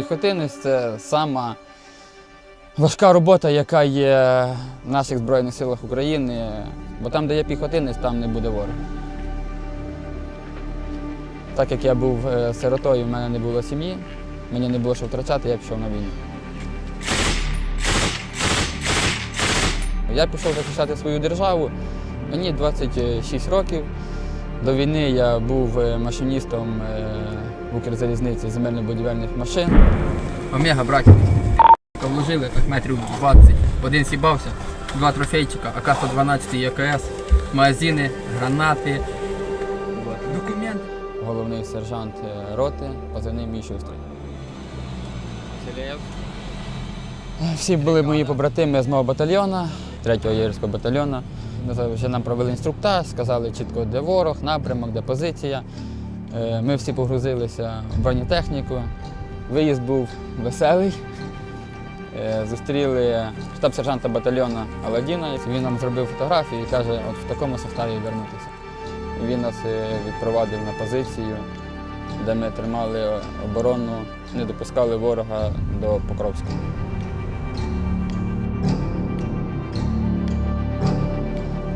Піхотинець це сама важка робота, яка є в наших Збройних силах України. Бо там, де є піхотинець, там не буде ворога. Так як я був е, сиротою, в мене не було сім'ї, мені не було що втрачати, я пішов на війну. Я пішов захищати свою державу. Мені 26 років. До війни я був е, машиністом е, в Укрзалізниці земельно-будівельних машин. Омега, братів. Вложили так метрів 20. Один сібався, два трофейчика, АК-112 і АКС, магазини, гранати. Документ. Головний сержант е, роти, позивний мій шустрий. Всі були мої побратими з мого батальйону, 3-го єгерського батальйону. Вже нам провели інструктаж, сказали чітко, де ворог, напрямок, де позиція. Е, Ми всі погрузилися в бронетехніку. Виїзд був веселий. Е, Зустріли штаб-сержанта батальйону Аладдіна. Він нам зробив фотографію і каже, от в такому составі вернутися. Він нас е, відпровадив на позицію, де ми тримали оборону, не допускали ворога до Покровська.